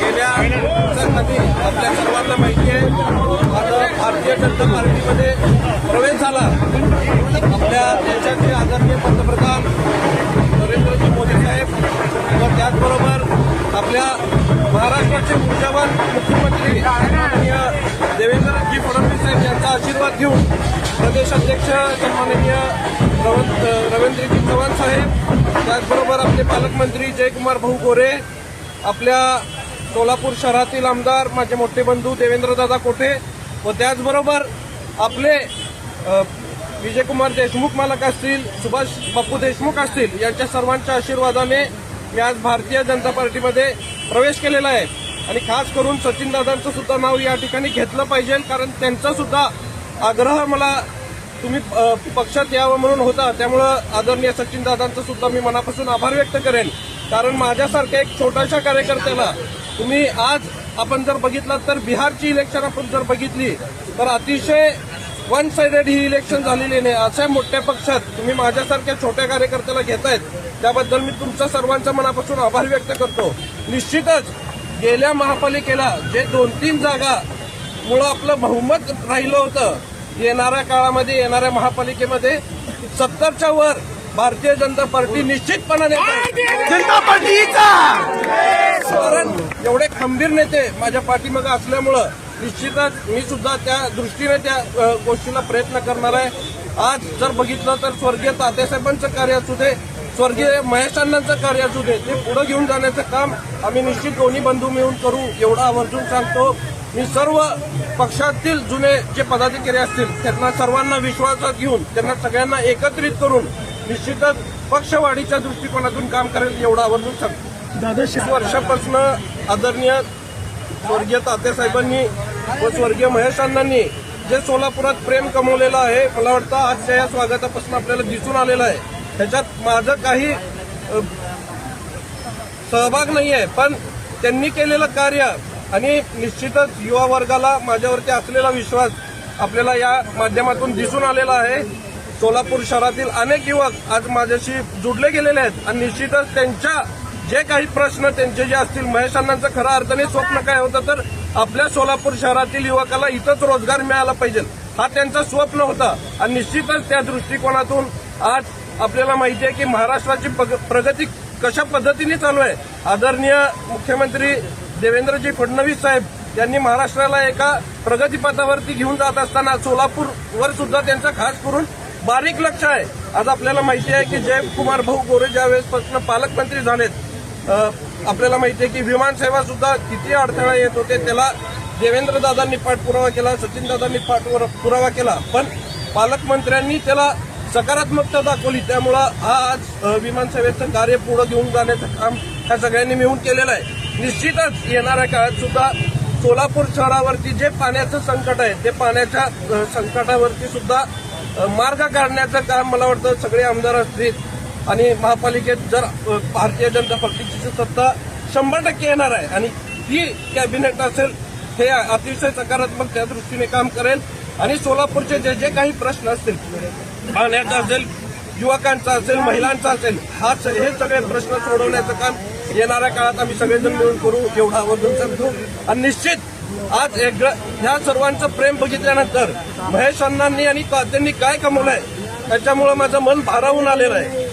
गेल्या आपल्या सर्वांना माहिती आहे आता भारतीय जनता पार्टीमध्ये प्रवेश झाला. आपल्या देशाचे आदरणीय पंतप्रधान नरेंद्रजी मोदी साहेब व त्याचबरोबर आपल्या महाराष्ट्राचे ऊर्जावान मुख्यमंत्री माननीय देवेंद्रजी फडणवीस साहेब यांचा आशीर्वाद घेऊन प्रदेशाध्यक्ष सन्माननीय रवींद्रजी चव्हाण साहेब त्याचबरोबर आपले पालकमंत्री जयकुमार भाऊ गोरे आपल्या सोलापूर शहरातील आमदार माझे मोठे बंधू देवेंद्रदादा कोठे व त्याचबरोबर आपले विजयकुमार देशमुख मालक असतील सुभाष बापू देशमुख असतील यांच्या सर्वांच्या आशीर्वादाने मी आज भारतीय जनता पार्टीमध्ये प्रवेश केलेला आहे. आणि खास करून सचिन दादांचं सुद्धा नाव या ठिकाणी घेतलं पाहिजे कारण त्यांचा सुद्धा आग्रह मला तुम्ही पक्षात यावं म्हणून होता त्यामुळं आदरणीय सचिन दादांचं सुद्धा मी मनापासून आभार व्यक्त करेन. कारण माझ्यासारख्या एक छोट्याशा कार्यकर्त्याला तुम्ही आज आपण जर बघितलं तर बिहारची इलेक्शन आपण जर बघितली तर अतिशय वन साइडेड ही इलेक्शन झालेली नाही अशा मोठ्या पक्षात तुम्ही माझ्यासारख्या छोट्या कार्यकर्त्याला घेतायत त्याबद्दल मी तुमचा सर्वांच्या मनापासून आभार व्यक्त करतो. निश्चितच गेल्या महापालिकेला जे दोन तीन जागा मुळे आपलं बहुमत राहिलं होतं येणाऱ्या काळामध्ये येणाऱ्या महापालिकेमध्ये सत्तरच्या वर भारतीय जनता पार्टी निश्चितपणाने जनता पार्टीचा कारण एवढे खंबीर नेते माझ्या पाठीमागे असल्यामुळं निश्चितच मी सुद्धा त्या दृष्टीने त्या गोष्टीला प्रयत्न करणार आहे. आज जर बघितलं तर स्वर्गीय तात्यासाहेबांचं कार्य असू दे स्वर्गीय महेश अण्णांचं कार्य असू दे ते पुढे घेऊन जाण्याचं काम आम्ही निश्चित दोन्ही बंधू मिळून करू एवढं आवर्जून सांगतो. मी सर्व पक्षातील जुने जे पदाधिकारी असतील त्यांना सर्वांना विश्वासात घेऊन त्यांना सगळ्यांना एकत्रित करून निश्चितच पक्षवाढीच्या दृष्टिकोनातून काम करेल एवढं आवर्जून सांगतो. दादा वर्षापासून आदरणीय स्वर्गीय तात्यासाहेबांनी व स्वर्गीय महेश अण्णांनी जे सोलापुरात प्रेम कमवलेलं आहे मला वाटतं आजच्या या स्वागतापासून आपल्याला दिसून आलेलं आहे. त्याच्यात माझं काही सहभाग नाही आहे पण त्यांनी केलेलं कार्य आणि निश्चितच युवा वर्गाला माझ्यावरती असलेला विश्वास आपल्याला या माध्यमातून दिसून आलेला आहे. सोलापूर शहरातील अनेक युवक आज माझ्याशी जुडले गेलेले आहेत आणि निश्चितच त्यांच्या जे काही प्रश्न त्यांचे जे असतील महेश अण्णांचं खऱ्या अर्थाने स्वप्न काय होतं तर आपल्या सोलापूर शहरातील युवकाला इथंच रोजगार मिळाला पाहिजे. हा त्यांचं स्वप्न होता आणि निश्चितच त्या दृष्टिकोनातून आज आपल्याला माहिती आहे की महाराष्ट्राची प्रगती कशा पद्धतीने चालू आहे? आदरणीय मुख्यमंत्री देवेंद्रजी फडणवीस साहेब यांनी महाराष्ट्राला एका प्रगतीपथावरती घेऊन जात असताना सोलापूरवर सुद्धा त्यांचा खास करून बारीक लक्ष आहे. आज आपल्याला माहिती आहे की जयकुमार भाऊ गोरे ज्यावेळेसपासून पालकमंत्री झालेत आपल्याला माहिती आहे की विमान सेवा सुद्धा किती अडथळा येत होते त्याला देवेंद्र दादांनी पाठपुरावा केला सचिन दादांनी पाठपुरावा केला. पण पालकमंत्र्यांनी त्याला सकारात्मकता दाखवली. त्यामुळं हा आज विमानसेवेचं कार्य पुढे घेऊन जाण्याचं काम ह्या सगळ्यांनी मिळून केलेलं आहे. निश्चितच येणाऱ्या काळात सुद्धा सोलापूर शहरावरती जे पाण्याचं संकट आहे ते पाण्याच्या संकटावरती सुद्धा मार्ग काढण्याचं काम मला वाटतं सगळे आमदार असतील आणि महापालिकेत जर भारतीय जनता पक्षाची सत्ता शंभर टक्के येणार आहे आणि ही कॅबिनेट असेल हे अतिशय सकारात्मक त्या दृष्टीने काम करेल. आणि सोलापूरचे जे जे काही प्रश्न असतील पाण्याचा असेल युवकांचा असेल महिलांचा असेल हा हे सगळे प्रश्न सोडवण्याचं काम येणाऱ्या काळात आम्ही सगळेजण मिळून करू एवढा आवर्जून सांगतो. आणि निश्चित आज एक ह्या सर्वांचं प्रेम बघितल्यानंतर महेश अण्णांनी आणि त्यांनी काय कमवलंय त्याच्यामुळे माझं मन भारावून आलेलं आहे.